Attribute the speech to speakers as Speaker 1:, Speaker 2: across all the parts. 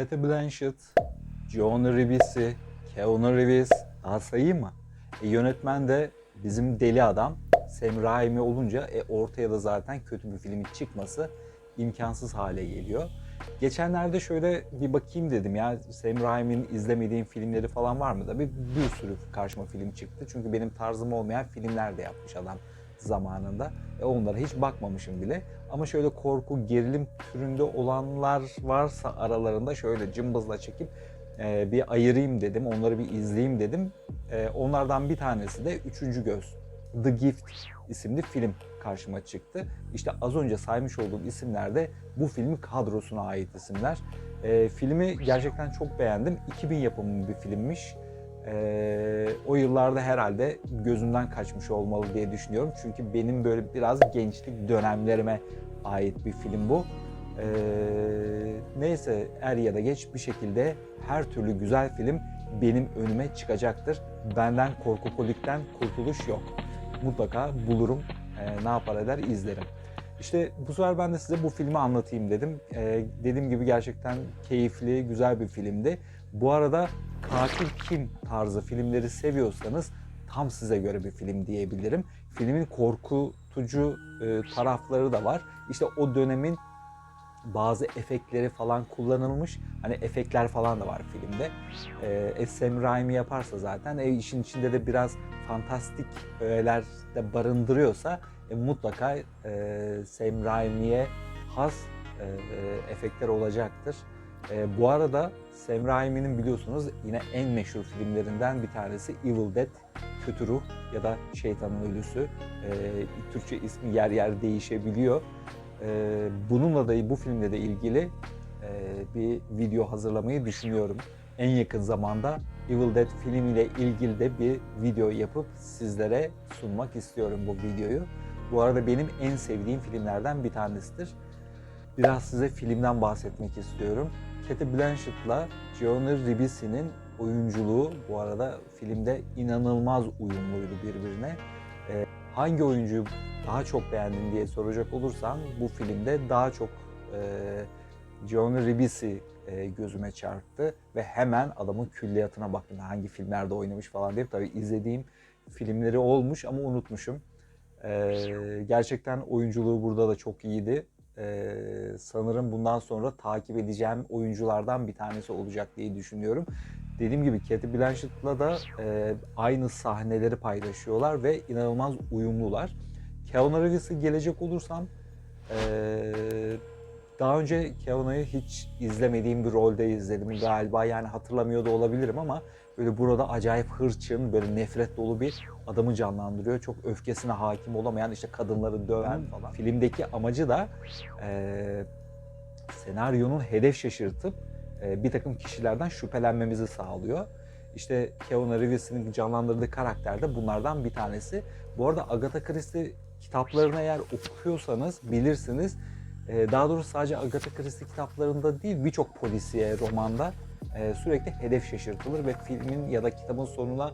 Speaker 1: Kate Blanchett, John Ribisi, Keanu Reeves daha sayayım mı? E, yönetmen de bizim deli adam Sam Raimi olunca e, ortaya da zaten kötü bir filmin çıkması imkansız hale geliyor. Geçenlerde şöyle bir bakayım dedim ya Sam Raimi'nin izlemediğim filmleri falan var mı da bir, bir sürü karşıma film çıktı. Çünkü benim tarzım olmayan filmler de yapmış adam zamanında. E, onlara hiç bakmamışım bile. Ama şöyle korku, gerilim türünde olanlar varsa aralarında şöyle cımbızla çekip e, bir ayırayım dedim. Onları bir izleyeyim dedim. E, onlardan bir tanesi de Üçüncü Göz. The Gift isimli film karşıma çıktı. İşte az önce saymış olduğum isimler de bu filmin kadrosuna ait isimler. E, filmi gerçekten çok beğendim. 2000 yapımı bir filmmiş. E, o yıllarda herhalde gözümden kaçmış olmalı diye düşünüyorum. Çünkü benim böyle biraz gençlik dönemlerime ait bir film bu. E, neyse er ya da geç bir şekilde her türlü güzel film benim önüme çıkacaktır. Benden korkukolikten kurtuluş yok. Mutlaka bulurum, e, ne yapar eder izlerim. İşte bu sefer ben de size bu filmi anlatayım dedim. E, dediğim gibi gerçekten keyifli, güzel bir filmdi. Bu arada katil kim tarzı filmleri seviyorsanız tam size göre bir film diyebilirim. Filmin korkutucu e, tarafları da var. İşte o dönemin bazı efektleri falan kullanılmış. Hani efektler falan da var filmde. Ee, Sam Raimi yaparsa zaten e, işin içinde de biraz fantastik öğeler de barındırıyorsa e, mutlaka e, Sam Raimi'ye has e, e, efektler olacaktır. E, bu arada Sam Raimi'nin biliyorsunuz yine en meşhur filmlerinden bir tanesi Evil Dead, Kötü Ruh ya da Şeytanın Ölüsü. E, Türkçe ismi yer yer değişebiliyor. Ee, bununla da bu filmle de ilgili e, bir video hazırlamayı düşünüyorum. En yakın zamanda Evil Dead filmiyle ilgili de bir video yapıp sizlere sunmak istiyorum bu videoyu. Bu arada benim en sevdiğim filmlerden bir tanesidir. Biraz size filmden bahsetmek istiyorum. Kate Blanchett'la Keanu Reeves'in oyunculuğu bu arada filmde inanılmaz uyumluydu birbirine. Ee, hangi oyuncuyu daha çok beğendin diye soracak olursan bu filmde daha çok e, Keanu Reeves'i e, gözüme çarptı ve hemen adamın külliyatına baktım. Hangi filmlerde oynamış falan diye. Tabii izlediğim filmleri olmuş ama unutmuşum. E, gerçekten oyunculuğu burada da çok iyiydi. E, sanırım bundan sonra takip edeceğim oyunculardan bir tanesi olacak diye düşünüyorum. Dediğim gibi Kate Blanchett'la da e, aynı sahneleri paylaşıyorlar ve inanılmaz uyumlular. Keanu Reeves'e gelecek olursam eee, daha önce Keanu'yu hiç izlemediğim bir rolde izledim galiba yani hatırlamıyor da olabilirim ama böyle burada acayip hırçın böyle nefret dolu bir adamı canlandırıyor. Çok öfkesine hakim olamayan işte kadınları döven falan. Filmdeki amacı da eee, senaryonun hedef şaşırtıp eee, bir takım kişilerden şüphelenmemizi sağlıyor. İşte Keanu Reeves'in canlandırdığı karakter de bunlardan bir tanesi. Bu arada Agatha Christie kitaplarını eğer okuyorsanız bilirsiniz. Ee, Daha doğrusu sadece Agatha Christie kitaplarında değil birçok polisiye romanda e, sürekli hedef şaşırtılır ve filmin ya da kitabın sonuna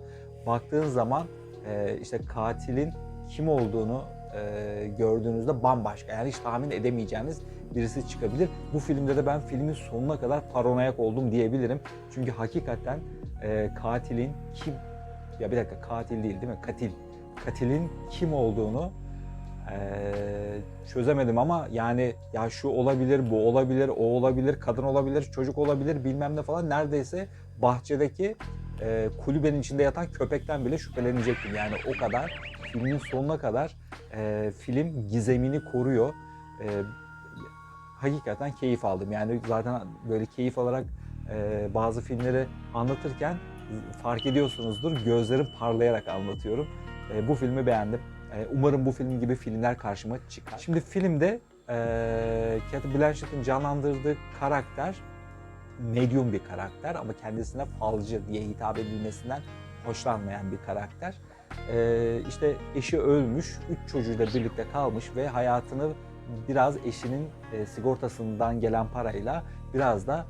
Speaker 1: baktığın zaman e, işte katilin kim olduğunu e, gördüğünüzde bambaşka yani hiç tahmin edemeyeceğiniz birisi çıkabilir. Bu filmde de ben filmin sonuna kadar paranoyak oldum diyebilirim. Çünkü hakikaten e, katilin kim ya bir dakika katil değil değil mi? Katil. Katilin kim olduğunu ee, çözemedim ama yani ya şu olabilir, bu olabilir, o olabilir, kadın olabilir, çocuk olabilir bilmem ne falan neredeyse bahçedeki e, kulübenin içinde yatan köpekten bile şüphelenecektim. Yani o kadar filmin sonuna kadar e, film gizemini koruyor. E, hakikaten keyif aldım. Yani zaten böyle keyif alarak e, bazı filmleri anlatırken fark ediyorsunuzdur gözlerim parlayarak anlatıyorum. E, bu filmi beğendim. E, Umarım bu film gibi filmler karşıma çıkar. Şimdi filmde e, Kate Blanchett'in canlandırdığı karakter medium bir karakter ama kendisine falcı diye hitap edilmesinden hoşlanmayan bir karakter. E, işte eşi ölmüş, üç çocuğuyla birlikte kalmış ve hayatını biraz eşinin e, sigortasından gelen parayla biraz da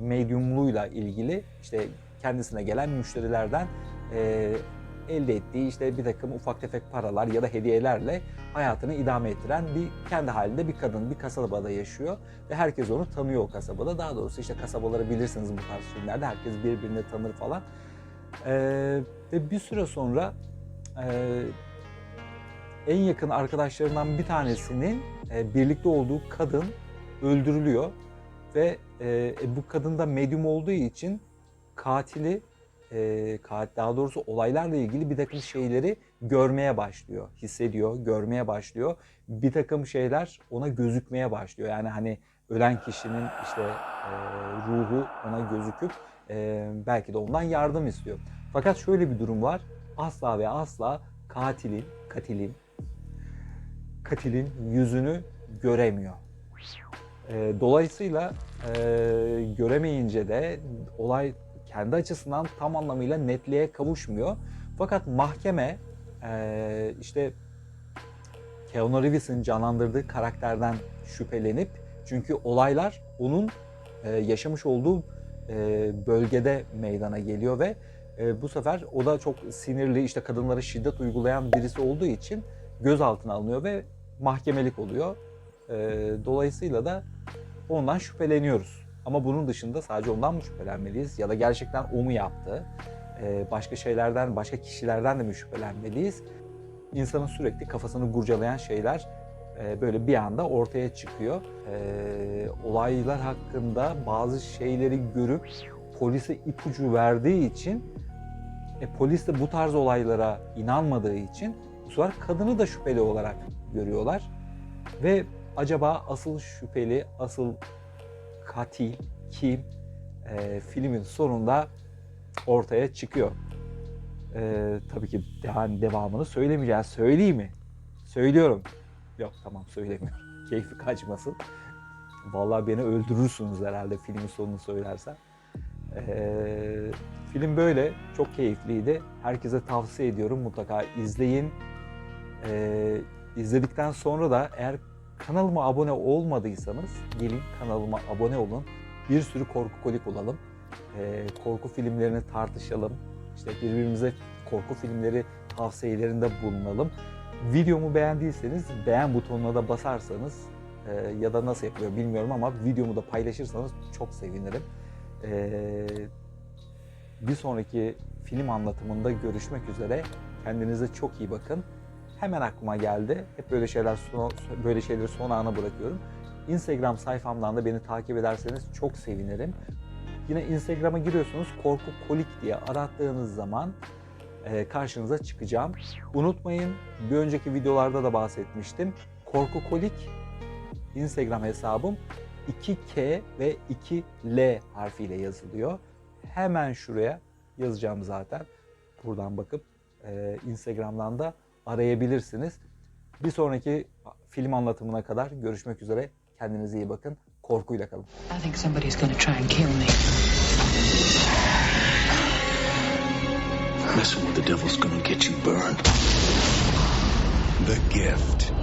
Speaker 1: medyumluğuyla ilgili işte kendisine gelen müşterilerden e, elde ettiği işte bir takım ufak tefek paralar ya da hediyelerle hayatını idame ettiren bir kendi halinde bir kadın bir kasabada yaşıyor ve herkes onu tanıyor o kasabada. Daha doğrusu işte kasabaları bilirsiniz bu tarz filmlerde herkes birbirini tanır falan. Ee, ve bir süre sonra e, en yakın arkadaşlarından bir tanesinin e, birlikte olduğu kadın öldürülüyor ve e, bu kadın da medyum olduğu için katili e, daha doğrusu olaylarla ilgili bir takım şeyleri görmeye başlıyor, hissediyor, görmeye başlıyor. Bir takım şeyler ona gözükmeye başlıyor. Yani hani ölen kişinin işte e, ruhu ona gözüküp e, belki de ondan yardım istiyor. Fakat şöyle bir durum var. Asla ve asla katilin, katilin, katilin yüzünü göremiyor. E, dolayısıyla e, göremeyince de olay kendi açısından tam anlamıyla netliğe kavuşmuyor. Fakat mahkeme e, işte Keanu Reeves'in canlandırdığı karakterden şüphelenip çünkü olaylar onun e, yaşamış olduğu e, bölgede meydana geliyor ve e, bu sefer o da çok sinirli işte kadınlara şiddet uygulayan birisi olduğu için gözaltına alınıyor ve mahkemelik oluyor. E, dolayısıyla da ondan şüpheleniyoruz. Ama bunun dışında sadece ondan mı şüphelenmeliyiz ya da gerçekten o mu yaptı? E, başka şeylerden, başka kişilerden de mi şüphelenmeliyiz? İnsanın sürekli kafasını kurcalayan şeyler e, böyle bir anda ortaya çıkıyor. E, olaylar hakkında bazı şeyleri görüp polise ipucu verdiği için e, polis de bu tarz olaylara inanmadığı için bu sefer kadını da şüpheli olarak görüyorlar. Ve acaba asıl şüpheli, asıl katil kim? E, filmin sonunda ortaya çıkıyor. E, tabii ki yani devamını söylemeyeceğim. Söyleyeyim mi? Söylüyorum. Yok tamam söylemiyorum. Keyfi kaçmasın. Vallahi beni öldürürsünüz herhalde filmin sonunu söylersem. Ee, film böyle. Çok keyifliydi. Herkese tavsiye ediyorum. Mutlaka izleyin. Ee, izledikten sonra da eğer kanalıma abone olmadıysanız gelin kanalıma abone olun. Bir sürü korku kolik olalım. Ee, korku filmlerini tartışalım. İşte birbirimize korku filmleri tavsiyelerinde bulunalım. Videomu beğendiyseniz beğen butonuna da basarsanız e, ya da nasıl yapılıyor bilmiyorum ama videomu da paylaşırsanız çok sevinirim. Ee, bir sonraki film anlatımında görüşmek üzere. Kendinize çok iyi bakın. Hemen aklıma geldi. Hep böyle şeyler son, böyle şeyleri son ana bırakıyorum. Instagram sayfamdan da beni takip ederseniz çok sevinirim. Yine Instagram'a giriyorsunuz korku kolik diye arattığınız zaman e, karşınıza çıkacağım. Unutmayın bir önceki videolarda da bahsetmiştim. Korku kolik Instagram hesabım 2K ve 2L harfiyle yazılıyor. Hemen şuraya yazacağım zaten. Buradan bakıp e, Instagram'dan da arayabilirsiniz. Bir sonraki film anlatımına kadar görüşmek üzere. Kendinize iyi bakın. Korkuyla kalın.
Speaker 2: I think somebody's gonna try and kill me.
Speaker 3: Messing with the devil's gonna get you burned. The Gift.